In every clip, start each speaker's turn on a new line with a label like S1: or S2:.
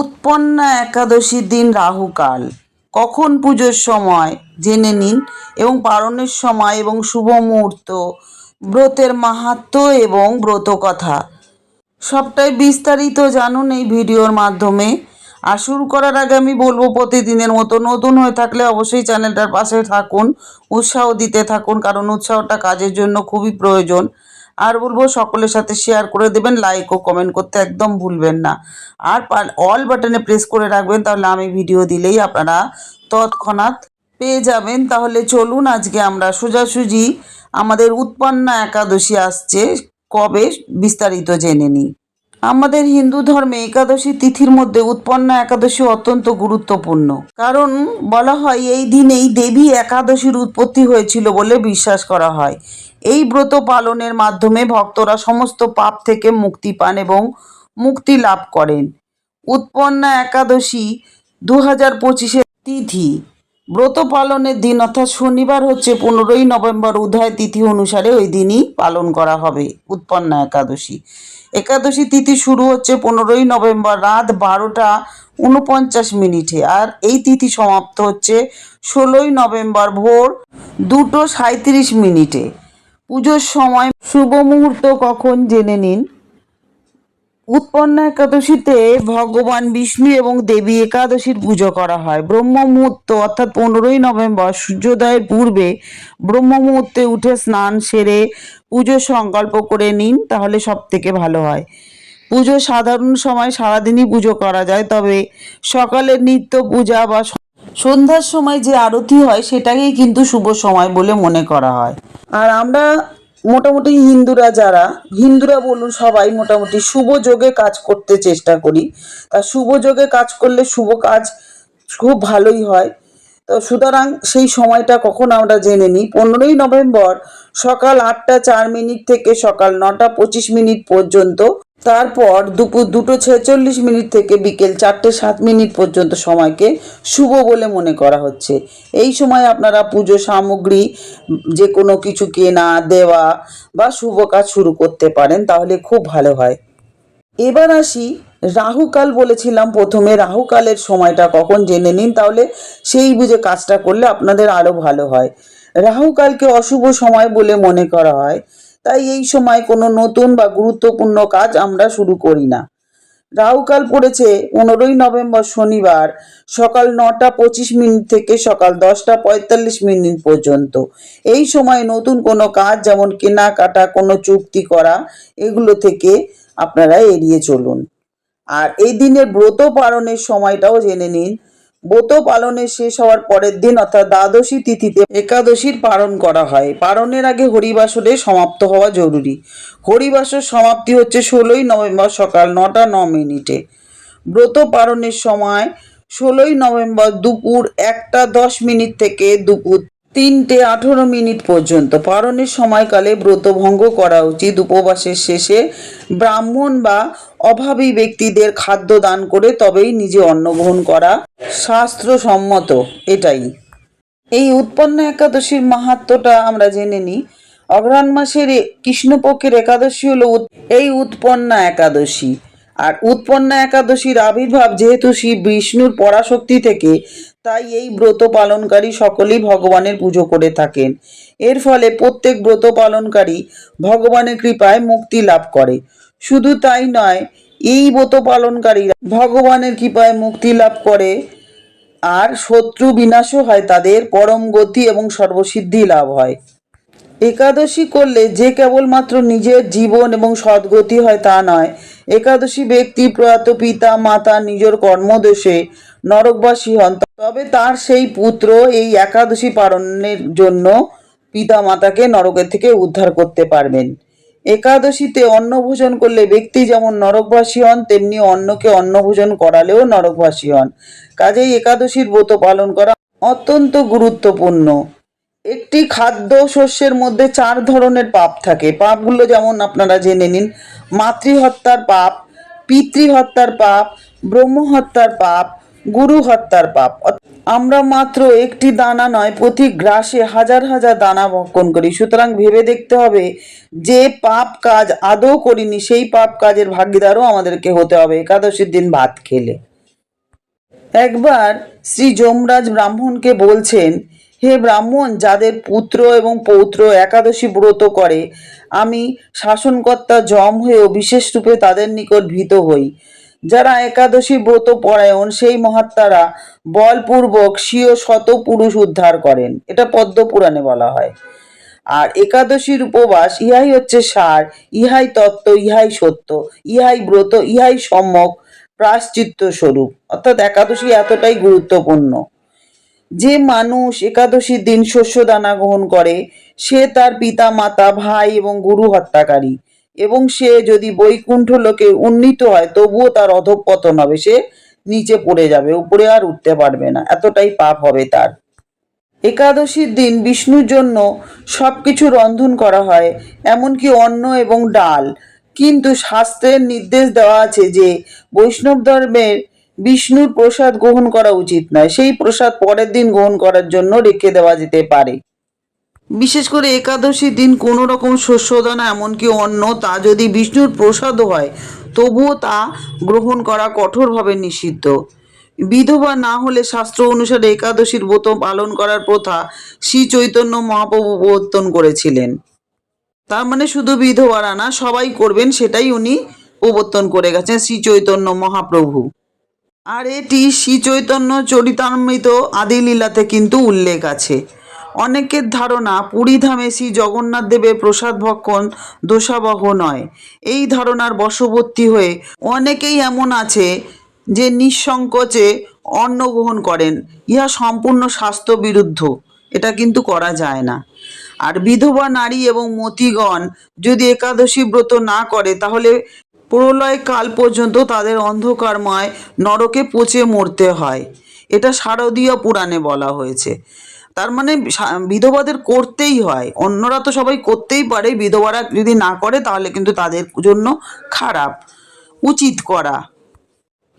S1: উৎপন্ন একাদশীর দিন রাহুকাল কখন পুজোর সময় জেনে নিন এবং পালনের সময় এবং শুভ মুহূর্ত ব্রতের মাহাত্ম এবং ব্রত কথা সবটাই বিস্তারিত জানুন এই ভিডিওর মাধ্যমে আর শুরু করার আগে আমি বলবো প্রতিদিনের মতো নতুন হয়ে থাকলে অবশ্যই চ্যানেলটার পাশে থাকুন উৎসাহ দিতে থাকুন কারণ উৎসাহটা কাজের জন্য খুবই প্রয়োজন আর বলবো সকলের সাথে শেয়ার করে দেবেন লাইক ও কমেন্ট করতে একদম ভুলবেন না আর অল বাটনে প্রেস করে রাখবেন তাহলে আমি ভিডিও দিলেই আপনারা তৎক্ষণাৎ পেয়ে যাবেন তাহলে চলুন আজকে আমরা সোজাসুজি আমাদের উৎপন্না একাদশী আসছে কবে বিস্তারিত জেনে নিই আমাদের হিন্দু ধর্মে একাদশী তিথির মধ্যে উৎপন্ন একাদশী অত্যন্ত গুরুত্বপূর্ণ কারণ বলা হয় এই দিনেই দেবী একাদশীর উৎপত্তি হয়েছিল বলে বিশ্বাস করা হয় এই ব্রত পালনের মাধ্যমে ভক্তরা সমস্ত পাপ থেকে মুক্তি পান এবং মুক্তি লাভ করেন উৎপন্ন একাদশী দু হাজার পঁচিশের তিথি ব্রত পালনের দিন অর্থাৎ শনিবার হচ্ছে পনেরোই নভেম্বর উদয় তিথি অনুসারে ওই দিনই পালন করা হবে উৎপন্ন একাদশী একাদশী তিথি শুরু হচ্ছে পনেরোই নভেম্বর রাত বারোটা উনপঞ্চাশ মিনিটে আর এই তিথি সমাপ্ত হচ্ছে ষোলোই নভেম্বর ভোর দুটো সাঁত্রিশ মিনিটে পুজোর সময় শুভ মুহূর্ত কখন জেনে নিন উৎপন্ন একাদশীতে ভগবান বিষ্ণু এবং দেবী একাদশীর পুজো করা হয় ব্রহ্ম মুহূর্ত অর্থাৎ পনেরোই নভেম্বর সূর্যোদয়ের পূর্বে ব্রহ্ম মুহূর্তে উঠে স্নান সেরে পুজো সংকল্প করে নিন তাহলে সব থেকে ভালো হয় পুজো সাধারণ সময় সারাদিনই পুজো করা যায় তবে সকালে নিত্য পূজা বা সন্ধ্যার সময় যে আরতি হয় সেটাকেই কিন্তু শুভ সময় বলে মনে করা হয় আর আমরা মোটামুটি হিন্দুরা যারা হিন্দুরা বলুন সবাই মোটামুটি শুভ যোগে কাজ করতে চেষ্টা করি তা শুভ যোগে কাজ করলে শুভ কাজ খুব ভালোই হয় তো সুতরাং সেই সময়টা কখন আমরা জেনে নিই পনেরোই নভেম্বর সকাল আটটা চার মিনিট থেকে সকাল নটা পঁচিশ মিনিট পর্যন্ত তারপর দুপুর দুটো ছেচল্লিশ মিনিট থেকে বিকেল চারটে সাত মিনিট পর্যন্ত সময়কে শুভ বলে মনে করা হচ্ছে এই সময় আপনারা পুজো সামগ্রী যে কোনো কিছু কেনা দেওয়া বা শুভ কাজ শুরু করতে পারেন তাহলে খুব ভালো হয় এবার আসি রাহুকাল বলেছিলাম প্রথমে রাহুকালের সময়টা কখন জেনে নিন তাহলে সেই বুঝে কাজটা করলে আপনাদের আরও ভালো হয় রাহুকালকে অশুভ সময় বলে মনে করা হয় তাই এই সময় কোনো নতুন বা গুরুত্বপূর্ণ কাজ আমরা শুরু করি না রাহুকাল পড়েছে পনেরোই নভেম্বর শনিবার সকাল নটা পঁচিশ মিনিট থেকে সকাল দশটা পঁয়তাল্লিশ মিনিট পর্যন্ত এই সময় নতুন কোনো কাজ যেমন কেনাকাটা কোনো চুক্তি করা এগুলো থেকে আপনারা এড়িয়ে চলুন আর এই দিনের ব্রত পালনের সময়টাও জেনে নিন ব্রত পালনের শেষ হওয়ার পরের দিন অর্থাৎ দ্বাদশী তিথিতে একাদশীর পালন করা হয় পালনের আগে হরিবাসরে সমাপ্ত হওয়া জরুরি হরিবাসর সমাপ্তি হচ্ছে ষোলোই নভেম্বর সকাল নটা ন মিনিটে ব্রত পালনের সময় ষোলোই নভেম্বর দুপুর একটা দশ মিনিট থেকে দুপুর তিনটে আঠেরো মিনিট পর্যন্ত পারণের সময়কালে ব্রতভঙ্গ করা উচিত উপবাসের শেষে ব্রাহ্মণ বা অভাবী ব্যক্তিদের খাদ্য দান করে তবেই নিজে অন্নগ্রহণ করা শাস্ত্রসম্মত এটাই এই উৎপন্ন একাদশীর মাহাত্মটা আমরা জেনে নিই অগ্রাণ মাসের কৃষ্ণপক্ষের একাদশী হলো এই উৎপন্না একাদশী আর উৎপন্না একাদশীর আবির্ভাব যেহেতু শ্রী বিষ্ণুর পরাশক্তি থেকে তাই এই ব্রত পালনকারী সকলেই ভগবানের পুজো করে থাকেন এর ফলে প্রত্যেক ব্রত পালনকারী ভগবানের কৃপায় মুক্তি লাভ করে শুধু তাই নয় এই ব্রত পালনকারীরা ভগবানের কৃপায় মুক্তি লাভ করে আর শত্রু বিনাশও হয় তাদের পরম গতি এবং সর্বসিদ্ধি লাভ হয় একাদশী করলে যে কেবলমাত্র নিজের জীবন এবং সদ্গতি হয় তা নয় একাদশী ব্যক্তি প্রয়াত পিতা মাতা নিজের কর্মদোষে নরকবাসী হন তবে তার সেই পুত্র এই একাদশী পালনের জন্য পিতা মাতাকে নরকের থেকে উদ্ধার করতে পারবেন একাদশীতে অন্নভোজন করলে ব্যক্তি যেমন নরকবাসী হন তেমনি অন্নকে অন্নভোজন করালেও নরকবাসী হন কাজেই একাদশীর ব্রত পালন করা অত্যন্ত গুরুত্বপূর্ণ একটি খাদ্য শস্যের মধ্যে চার ধরনের পাপ থাকে পাপগুলো যেমন আপনারা জেনে নিন মাতৃহত্যার পাপ পিতৃহত্যার পাপ ব্রহ্মহত্যার পাপ গুরু হত্যার পাপ আমরা মাত্র একটি দানা নয় প্রতি গ্রাসে হাজার হাজার দানা বক্ষণ করি সুতরাং ভেবে দেখতে হবে যে পাপ কাজ আদৌ করিনি সেই পাপ কাজের ভাগিদারও আমাদেরকে হতে হবে একাদশীর দিন ভাত খেলে একবার শ্রী যমরাজ ব্রাহ্মণকে বলছেন হে ব্রাহ্মণ যাদের পুত্র এবং পৌত্র একাদশী ব্রত করে আমি শাসনকর্তা জম হয়েও বিশেষ রূপে তাদের নিকট ভীত হই যারা একাদশী ব্রত পরায়ণ সেই মহাত্মারা বলপূর্বক স্বীয় শত পুরুষ উদ্ধার করেন এটা পদ্ম পুরাণে বলা হয় আর একাদশীর উপবাস ইহাই হচ্ছে সার ইহাই তত্ত্ব ইহাই সত্য ইহাই ব্রত ইহাই সম্যক প্রাশ্চিত্য স্বরূপ অর্থাৎ একাদশী এতটাই গুরুত্বপূর্ণ যে মানুষ একাদশীর দিন শস্য দানা গ্রহণ করে সে তার পিতা মাতা ভাই এবং গুরু হত্যাকারী এবং সে যদি বৈকুণ্ঠ লোকে উন্নীত হয় তবুও তার অধঃপতন হবে সে নিচে পড়ে যাবে উপরে আর উঠতে পারবে না এতটাই পাপ হবে তার একাদশীর দিন বিষ্ণুর জন্য সব কিছু রন্ধন করা হয় এমনকি অন্ন এবং ডাল কিন্তু শাস্ত্রের নির্দেশ দেওয়া আছে যে বৈষ্ণব ধর্মের বিষ্ণুর প্রসাদ গ্রহণ করা উচিত নয় সেই প্রসাদ পরের দিন গ্রহণ করার জন্য রেখে দেওয়া যেতে পারে বিশেষ করে একাদশীর দিন কোনো রকম শস্যদানা এমনকি অন্য তা যদি বিষ্ণুর প্রসাদ হয় তবুও তা গ্রহণ করা কঠোরভাবে নিষিদ্ধ বিধবা না হলে শাস্ত্র অনুসারে একাদশীর ব্রত পালন করার প্রথা শ্রী চৈতন্য মহাপ্রভু প্রবর্তন করেছিলেন তার মানে শুধু বিধবারা না সবাই করবেন সেটাই উনি প্রবর্তন করে গেছেন শ্রী চৈতন্য মহাপ্রভু আর এটি শ্রী চৈতন্য চরিতান্বিত আদিলীলাতে কিন্তু উল্লেখ আছে অনেকের ধারণা পুরীধামে শ্রী জগন্নাথ দেবের প্রসাদ ভক্ষণ দোষাবহ নয় এই ধারণার বশবর্তী হয়ে অনেকেই এমন আছে যে নিঃসংকোচে অন্ন গ্রহণ করেন ইহা সম্পূর্ণ স্বাস্থ্য বিরুদ্ধ এটা কিন্তু করা যায় না আর বিধবা নারী এবং মতিগণ যদি একাদশী ব্রত না করে তাহলে প্রলয় কাল পর্যন্ত তাদের অন্ধকারময় নরকে পচে মরতে হয় এটা শারদীয় পুরাণে বলা হয়েছে তার মানে বিধবাদের করতেই হয় অন্যরা তো সবাই করতেই পারে বিধবারা যদি না করে তাহলে কিন্তু তাদের জন্য খারাপ উচিত করা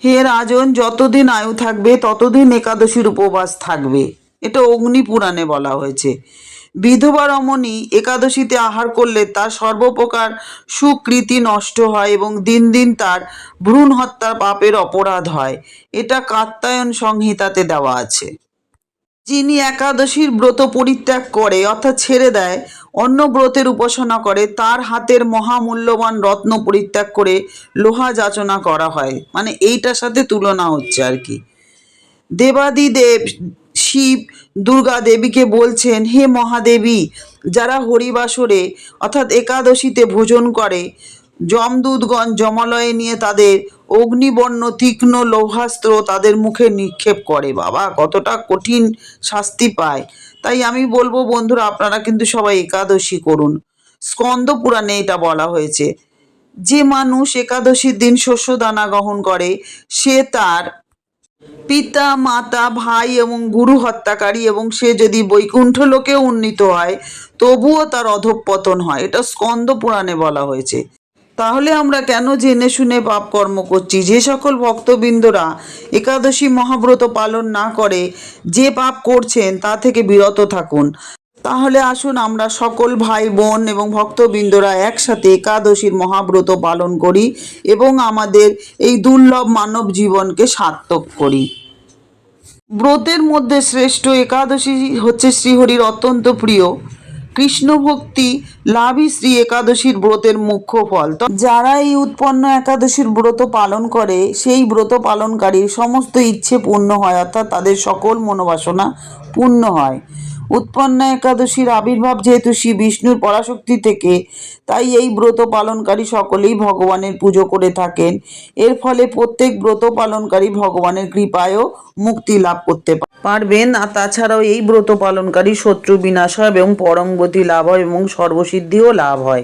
S1: হে রাজন যতদিন আয়ু থাকবে ততদিন একাদশীর উপবাস থাকবে এটা অগ্নি পুরাণে বলা হয়েছে বিধবা রমণী একাদশীতে আহার করলে তার সর্বপ্রকার সুকৃতি নষ্ট হয় এবং দিন দিন তার ভ্রূণ হত্যার পাপের অপরাধ হয় এটা কাত্তায়ন সংহিতাতে দেওয়া আছে যিনি একাদশীর ব্রত পরিত্যাগ করে অর্থাৎ ছেড়ে দেয় অন্য ব্রতের উপাসনা করে তার হাতের মহামূল্যবান রত্ন পরিত্যাগ করে লোহা যাচনা করা হয় মানে এইটার সাথে তুলনা হচ্ছে আর কি দেবাদিদেব শিব দুর্গা দেবীকে বলছেন হে মহাদেবী যারা হরিবাসরে অর্থাৎ একাদশীতে ভোজন করে যমদূতগণ জমালয়ে নিয়ে তাদের অগ্নিবর্ণ তীক্ষ্ণ লৌহাস্ত্র তাদের মুখে নিক্ষেপ করে বাবা কতটা কঠিন শাস্তি পায় তাই আমি বলবো বন্ধুরা আপনারা কিন্তু সবাই একাদশী করুন স্কন্দ পুরাণে এটা বলা হয়েছে যে মানুষ একাদশীর দিন শস্য দানা গ্রহণ করে সে তার পিতা মাতা ভাই এবং গুরু হত্যাকারী এবং সে যদি বৈকুণ্ঠ লোকে উন্নীত হয় তবুও তার অধঃপতন হয় এটা স্কন্দ পুরাণে বলা হয়েছে তাহলে আমরা কেন জেনে শুনে পাপ কর্ম করছি যে সকল ভক্তবৃন্দরা একাদশী মহাব্রত পালন না করে যে পাপ করছেন তা থেকে বিরত থাকুন তাহলে আসুন আমরা সকল ভাই বোন এবং ভক্তবৃন্দরা একসাথে একাদশীর মহাব্রত পালন করি এবং আমাদের এই দুর্লভ মানব জীবনকে সার্থক করি ব্রতের মধ্যে শ্রেষ্ঠ একাদশী হচ্ছে শ্রীহরির অত্যন্ত প্রিয় কৃষ্ণ ভক্তি লাভই শ্রী একাদশীর ব্রতের মুখ্য ফল যারা এই উৎপন্ন একাদশীর ব্রত পালন করে সেই ব্রত পালনকারীর সমস্ত ইচ্ছে পূর্ণ হয় অর্থাৎ তাদের সকল মনোবাসনা পূর্ণ হয় উৎপন্ন একাদশীর আবির্ভাব যেহেতু শ্রী বিষ্ণুর পরাশক্তি থেকে তাই এই ব্রত পালনকারী সকলেই ভগবানের পুজো করে থাকেন এর ফলে প্রত্যেক ব্রত পালনকারী ভগবানের কৃপায়ও মুক্তি লাভ করতে পারবেন আর তাছাড়াও এই ব্রত পালনকারী শত্রু বিনাশ হয় এবং পরমগতি লাভ হয় এবং সর্বসিদ্ধিও লাভ হয়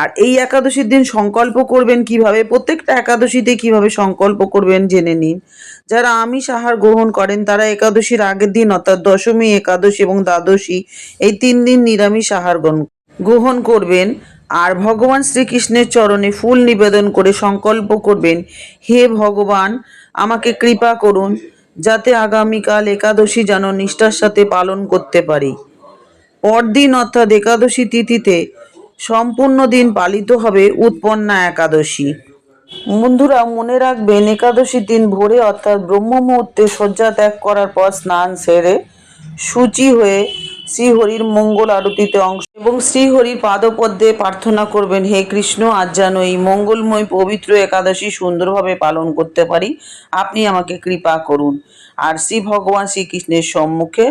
S1: আর এই একাদশীর দিন সংকল্প করবেন কিভাবে প্রত্যেকটা একাদশীতে কিভাবে সংকল্প করবেন জেনে নিন যারা আমিষ আহার গ্রহণ করেন তারা একাদশীর আগের দিন অর্থাৎ দশমী একাদশী এবং দ্বাদশী এই তিন দিন নিরামিষ আহার গ্রহণ করবেন আর ভগবান শ্রীকৃষ্ণের চরণে ফুল নিবেদন করে সংকল্প করবেন হে ভগবান আমাকে কৃপা করুন যাতে আগামীকাল একাদশী যেন নিষ্ঠার সাথে পালন করতে পারি পরদিন অর্থাৎ একাদশী তিথিতে সম্পূর্ণ দিন পালিত হবে উৎপন্না একাদশী বন্ধুরা মনে রাখবেন একাদশী দিন ভোরে অর্থাৎ ব্রহ্ম মুহূর্তে শয্যা ত্যাগ করার পর স্নান সেরে সূচি হয়ে শ্রীহরির মঙ্গল আরতিতে অংশ এবং শ্রীহরির পাদপদ্মে প্রার্থনা করবেন হে কৃষ্ণ আজ যেন এই মঙ্গলময় পবিত্র একাদশী সুন্দরভাবে পালন করতে পারি আপনি আমাকে কৃপা করুন আর শ্রী ভগবান শ্রীকৃষ্ণের সম্মুখে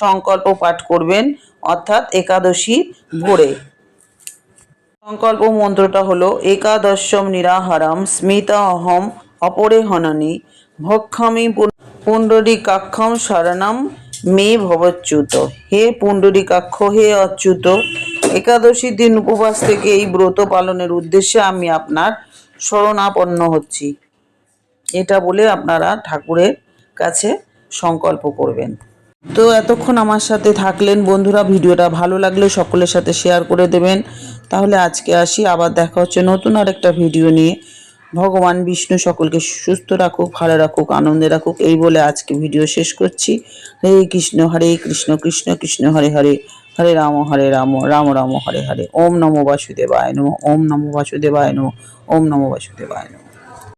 S1: সংকল্প পাঠ করবেন অর্থাৎ একাদশী ভোরে সংকল্প মন্ত্রটা হলো একাদশম নিরাহারাম স্মিতা অহম অপরে হনানি ভক্ষামি কাক্ষম সারানাম মে ভবচ্যুত হে কাক্ষ হে অচ্যুত একাদশী দিন উপবাস থেকে এই ব্রত পালনের উদ্দেশ্যে আমি আপনার শরণাপন্ন হচ্ছি এটা বলে আপনারা ঠাকুরের কাছে সংকল্প করবেন তো এতক্ষণ আমার সাথে থাকলেন বন্ধুরা ভিডিওটা ভালো লাগলে সকলের সাথে শেয়ার করে দেবেন তাহলে আজকে আসি আবার দেখা হচ্ছে নতুন আরেকটা ভিডিও নিয়ে ভগবান বিষ্ণু সকলকে সুস্থ রাখুক ভালো রাখুক আনন্দে রাখুক এই বলে আজকে ভিডিও শেষ করছি হরে কৃষ্ণ হরে কৃষ্ণ কৃষ্ণ কৃষ্ণ হরে হরে হরে রাম হরে রাম রাম রাম হরে হরে ওম নম বাসুদেবায় নম ওম নম বাসুদেবায় নম ওম নম বাসুদেবায় নম